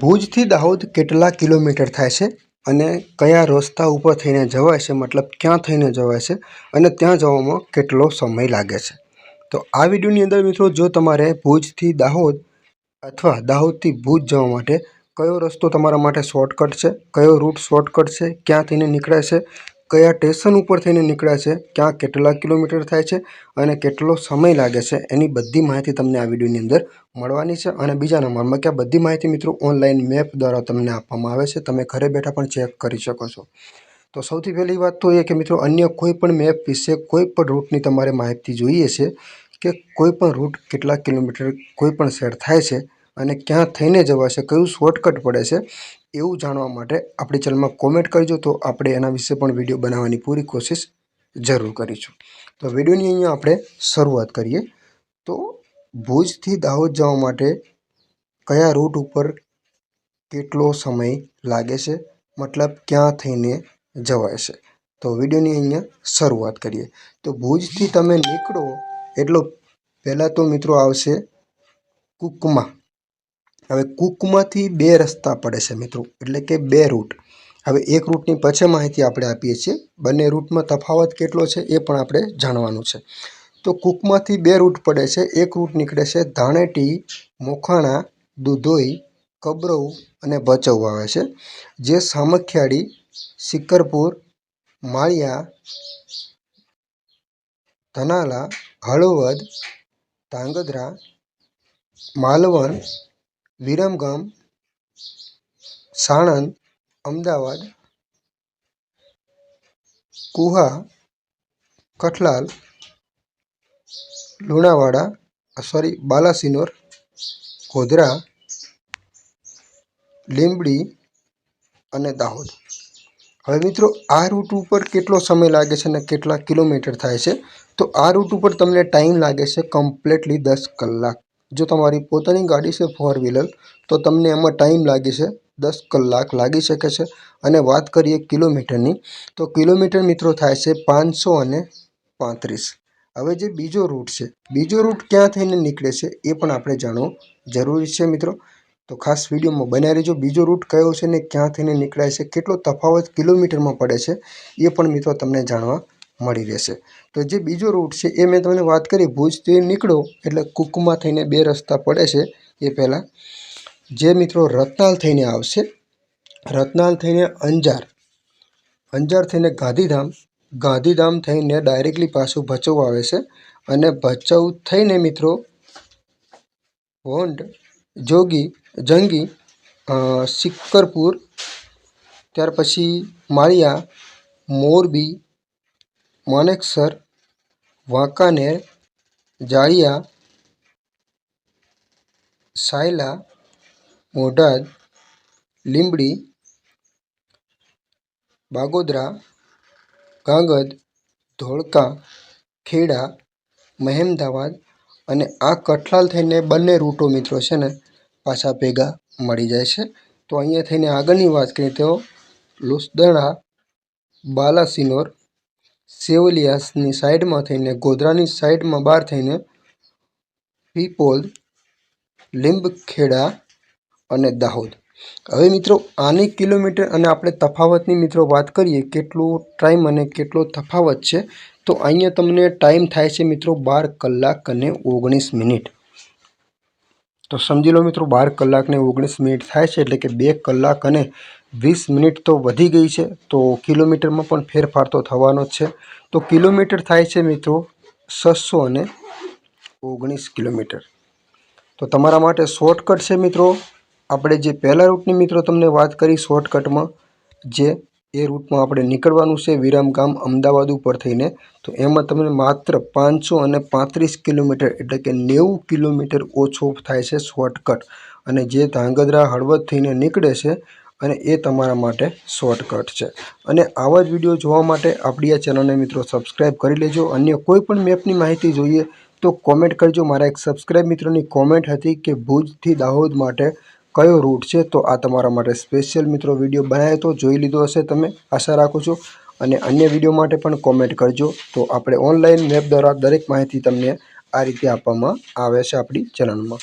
ભુજથી દાહોદ કેટલા કિલોમીટર થાય છે અને કયા રસ્તા ઉપર થઈને જવાય છે, મતલબ ક્યાં થઈને જવાય છે અને ત્યાં જવામાં કેટલો સમય લાગે છે. તો આ વિડીયોની અંદર મિત્રો જો તમારે ભુજથી દાહોદ અથવા દાહોદથી ભુજ જવા માટે કયો રસ્તો તમારા માટે શોર્ટકટ છે, કયો રૂટ શોર્ટકટ છે, ક્યાં થઈને નીકળે છે કયા સ્ટેશન ઉપર થઈને નીકળે છે, ક્યાં કેટલા કિલોમીટર થાય છે અને કેટલો સમય લાગે છે, એની બધી માહિતી તમને આ વિડીયોની અંદર મળવાની છે. અને બીજા નંબરમાં કે બધી માહિતી મિત્રો ઓનલાઈન મેપ દ્વારા તમને આપવામાં આવે છે, તમે ઘરે બેઠા પણ ચેક કરી શકો છો. તો સૌથી પહેલી વાત તો એ કે મિત્રો અન્ય કોઈ પણ મેપ વિશે કોઈ પણ રૂટની તમારે માહિતી જોઈએ છે કે કોઈ પણ રૂટ કેટલા કિલોમીટર કોઈ પણ શેર થાય છે અને ક્યાં થઈને જવાશે, કયું શોર્ટકટ પડે છે એવું જાણવા માટે આપણી ચેનલમાં કોમેન્ટ કરજો તો આપણે એના વિશે પણ વીડિયો બનાવવાની પૂરી કોશિશ જરૂર કરીશું. તો વિડીયોની અહીંયા આપણે શરૂઆત કરીએ. તો ભુજથી દાહોદ જવા માટે કયા રૂટ ઉપર કેટલો સમય લાગે છે? મતલબ ક્યાં થઈને જવાય છે? તો વિડીયોની અહીંયા શરૂઆત કરીએ. તો ભુજથી તમે નીકળો, એટલો પહેલાં તો મિત્રો આવશે કુકમા. હવે કૂકમાંથી બે રસ્તા પડે છે મિત્રો, એટલે કે બે રૂટ હવે એક રૂટની પછી માહિતી આપણે આપીએ છીએ, બંને રૂટમાં તફાવત કેટલો છે એ પણ આપણે જાણવાનું છે. તો કૂકમાંથી બે રૂટ પડે છે, એક રૂટ નીકળે છે ધાણેટી, મોખાણા, દુધોઈ કબરવ અને ભચવ આવે છે, જે સામખિયાળી સિકરપુર માળિયા, ધનાલા, હળવદ, ધાંગધ્રા, માલવણ વિરમગામ સાણંદ, અમદાવાદ, કુહા, કઠલાલ, લુણાવાડા સોરી બાલાસિનોર, ગોધરા, લીંબડી અને દાહોદ. હવે મિત્રો, આ રૂટ ઉપર કેટલો સમય લાગે છે અને કેટલા કિલોમીટર થાય છે? તો આ રૂટ ઉપર તમને ટાઈમ લાગે છે કમ્પ્લીટલી દસ કલાક. જો તમારી પોતાની ગાડી છે ફોર વ્હીલર તો તમને એમાં ટાઈમ લાગે છે, દસ કલાક લાગી શકે છે. અને વાત કરીએ કિલોમીટરની, તો કિલોમીટર મિત્રો થાય છે પાંચસો અને પાંત્રીસ. હવે જે બીજો રૂટ છે, બીજો રૂટ ક્યાં થઈને નીકળે છે એ પણ આપણે જાણવું જરૂરી છે મિત્રો. તો ખાસ વિડીયોમાં બનાવી રહેજો, બીજો રૂટ કયો છે ને ક્યાં થઈને નીકળાય છે, કેટલો તફાવત કિલોમીટરમાં પડે છે એ પણ મિત્રો તમને જાણવા મળી રહેશે. તો જે બીજો રૂટ છે એ મેં તમને વાત કરી ભુજથી નીકળો એટલે કુકમાં થઈને બે રસ્તા પડે છે એ પહેલાં. જે મિત્રો રતનાલ થઈને આવશે, રતનાલ થઈને અંજાર. અંજાર થઈને ગાંધીધામ ગાંધીધામ થઈને ડાયરેક્ટલી પાછું ભચાઉ આવે છે અને ભચાઉ થઈને મિત્રો હોંડ, જોગી, જંગી સિક્કરપુર, ત્યાર પછી માળિયા, મોરબી માનેકસર વાંકાનેર, જાળિયા, સાયલા, મોઢાદ, લીંબડી, બાગોદરા ગાંગડ ધોળકા, ખેડા, મહેમદાવાદ અને આ કઠલાલ થઈને બંને રૂટો મિત્રો છે ને પાછા ભેગા મળી જાય છે. તો અહીંયા થઈને આગળની વાત કરીએ તો લુસદણા, બાલાસિનોર સેવલિયાસની સાઈડમાં થઈને, ગોધરાની સાઈડમાં બહાર થઈને, પીપોલ, લીંબખેડા અને દાહોદ. હવે મિત્રો, આની કિલોમીટર અને આપણે તફાવતની મિત્રો વાત કરીએ, કેટલો ટાઈમ અને કેટલો તફાવત છે, તો અહીંયા તમને ટાઈમ થાય છે મિત્રો બાર કલાક અને ઓગણીસ મિનિટ. તો સમજી લો મિત્રો, બાર કલાક ને ઓગણીસ મિનિટ થાય છે, એટલે કે બે કલાક અને વીસ મિનિટ તો વધી ગઈ છે, તો કિલોમીટરમાં પણ ફેરફાર તો થવાનો જ છે. તો કિલોમીટર થાય છે મિત્રો છસો અને ઓગણીસ કિલોમીટર. તો તમારા માટે શોર્ટકટ છે મિત્રો. આપણે જે પહેલા રૂટની મિત્રો તમને વાત કરી શોર્ટકટમાં જે એ રૂટમાં આપણે નીકળવાનું છે વિરામગામ અમદાવાદ ઉપર થઈને, તો એમાં તમને માત્ર પાંચસો અને પાંત્રીસ કિલોમીટર એટલે કે નેવું કિલોમીટર ઓછો થાય છે શોર્ટકટ અને જે ધાંગધ્રા, હળવદ થઈને નીકળે છે અને એ તમારા માટે શોર્ટકટ છે. અને આવા જ વીડિયો જોવા માટે આપણી આ ચેનલને મિત્રો સબસ્ક્રાઈબ કરી લેજો. અન્ય કોઈ પણ મેપની માહિતી જોઈએ તો કોમેન્ટ કરજો. મારા એક સબસ્ક્રાઈબ મિત્રોની કોમેન્ટ હતી કે ભુજથી દાહોદ માટે કયો રૂટ છે? તો આ તમારા માટે સ્પેશિયલ મિત્રો વીડિયો બનાવ્યો તો જોઈ લીધો હશે તમે. આશા રાખું છું. અને અન્ય વીડિયો માટે પણ કોમેન્ટ કરજો. તો આપણે ઓનલાઈન મેપ દ્વારા દરેક માહિતી તમને આ રીતે આપવામાં આવે છે આપણી ચેનલમાં